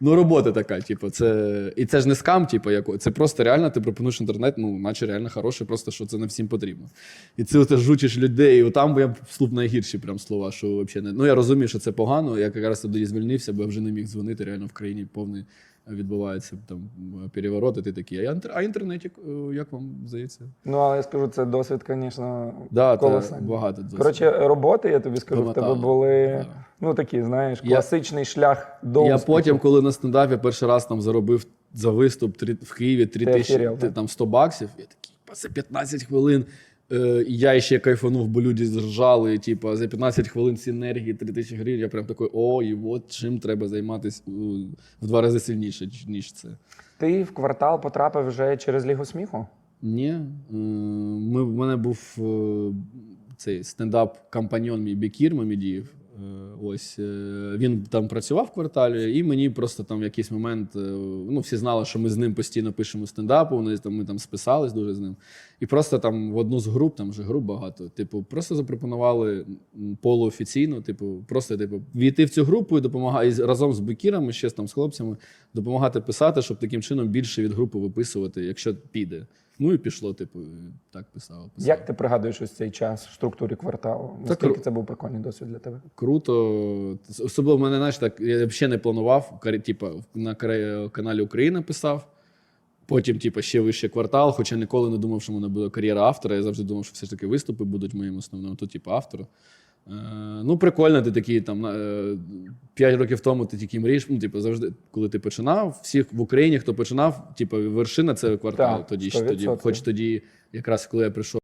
Ну, робота така, типу, це. І це ж не скам, типу, як... це просто реально ти пропонуєш інтернет, ну, наче реально хороший, просто що це не всім потрібно. І це ти жучиш людей, і там я б найгірші прям слова, що взагалі не. Ну я розумію, що це погано. Я якраз тоді звільнився, бо я вже не міг дзвонити. Реально в країні повний відбувається там переворот, і ти такий. А, а інтернеті, е, як вам здається? Ну, але я скажу, це досвід, звісно, Да, колосальний. багато досить. Коротше, роботи, я тобі скажу, в тебе були Помотало. ну такі, знаєш, Я- класичний шлях до Я успіху. потім, коли на стендапі перший раз там заробив за виступ в Києві 3 тисячі, да? там 100 баксів, я такий, «Па, за 15 хвилин. Е, я ще кайфанув, бо люди зржали, типу, за 15 хвилин синергії 3 тисячі гривень. Я прям такий, о, і от чим треба займатися в два рази сильніше, ніж це. Ти в квартал потрапив вже через Лігу сміху? Ні. Е, Ми, в мене був е, цей стендап-компаньон мій Бекір Мамідіїв. Ось е, він там працював в кварталі, і мені просто там в якийсь момент е, ну, всі знали, що ми з ним постійно пишемо стендапу. Вони там ми там списались дуже з ним. І просто там в одну з груп, там вже груп багато. Типу, просто запропонували полуофіційно, типу, просто типу, війти в цю групу і допомагати разом з бекірами, ще там з хлопцями, допомагати писати, щоб таким чином більше від групи виписувати, якщо піде. Ну і пішло, типу, так писав. писав. Як ти пригадуєш ось цей час в структурі кварталу? Наскільки кру- це був прикольний досвід для тебе? Круто. Особливо в мене, знаєш, так, я взагалі не планував. Типа, на каналі Україна писав. Потім, типа, ще вище квартал, хоча ніколи не думав, що в мене буде кар'єра автора. Я завжди думав, що все ж таки виступи будуть моїм основним. Тут, типу, автор. Е, ну, прикольно, ти такий там е, 5 років тому ти тільки мрієш. Ну, типу, завжди, коли ти починав, всіх в Україні, хто починав, типу, вершина це квартал. Так, тоді, ж, тоді, 100%. хоч тоді, якраз коли я прийшов.